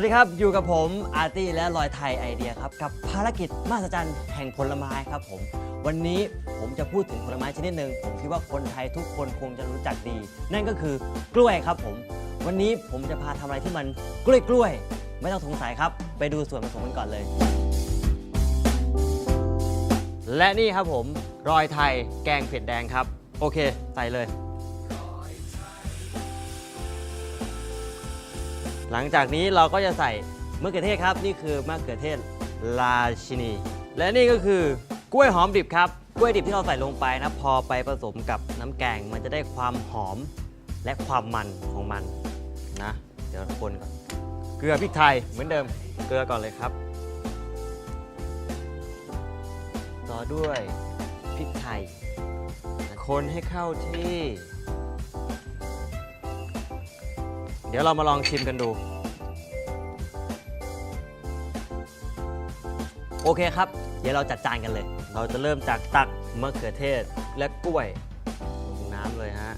วัสดีครับ อยู่กับผมอาร์ตี้และลอยไทยไอเดียครับ กับภารกิจมหัศจรรย์แห่งผลไม้ครับผม วันนี้ผมจะพูดถึงผลไม้ชนิดหนึ่งผมคิดว่าคนไทยทุกคนคงจะรู้จักดี นั่นก็คือกล้วยครับผม วันนี้ผมจะพาทำอะไรที่มันกล้วยกล้วยๆไม่ต้องสงสัยครับ ไปดูส่วนผสมกันก่อนเลย และนี่ครับผมรอยไทยแกงเผ็ดแดงครับ โอเคใส่เลย หลังจากนี้เราก็จะใส่มะเขือเทศครับ นี่คือมะเขือเทศราชินี และนี่ก็คือกล้วยหอมดิบครับ กล้วยดิบที่เราใส่ลงไปนะพอไปผสมกับน้ำแกงมันจะได้ความหอมและความมันของมันนะ เดี๋ยวคนก่อน เกลือพริกไทยเหมือนเดิม เกลือก่อนเลยครับ ต่อด้วยพริกไทย คนให้เข้าที่ เดี๋ยวเรามาลองชิมกันดู โอเคครับ เดี๋ยวเราจัดจานกันเลย เราจะเริ่มจากตักมะเขือเทศและกล้วยลงน้ำเลยฮะ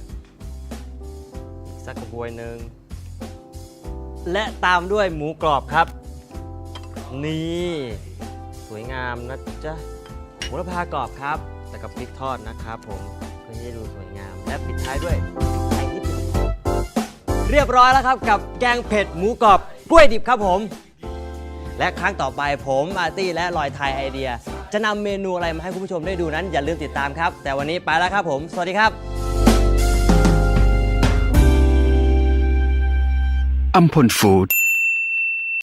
สักกระบวยหนึ่งและตามด้วยหมูกรอบครับ นี่ สวยงามนะจ๊ะโหระพากรอบครับแล้วก็พริกทอดนะครับผมเพื่อให้ดูสวยงามและปิดท้ายด้วย เรียบร้อยแล้วครับกับแกงเผ็ดหมูกรอบกล้วยดิบครับผม และครั้งต่อไปผมอาร์ตี้และลอยไทยไอเดีย จะนำเมนูอะไรมาให้คุณผู้ชมได้ดูนั้น อย่าลืมติดตามครับ แต่วันนี้ไปแล้วครับผม สวัสดีครับอัมพลฟู้ด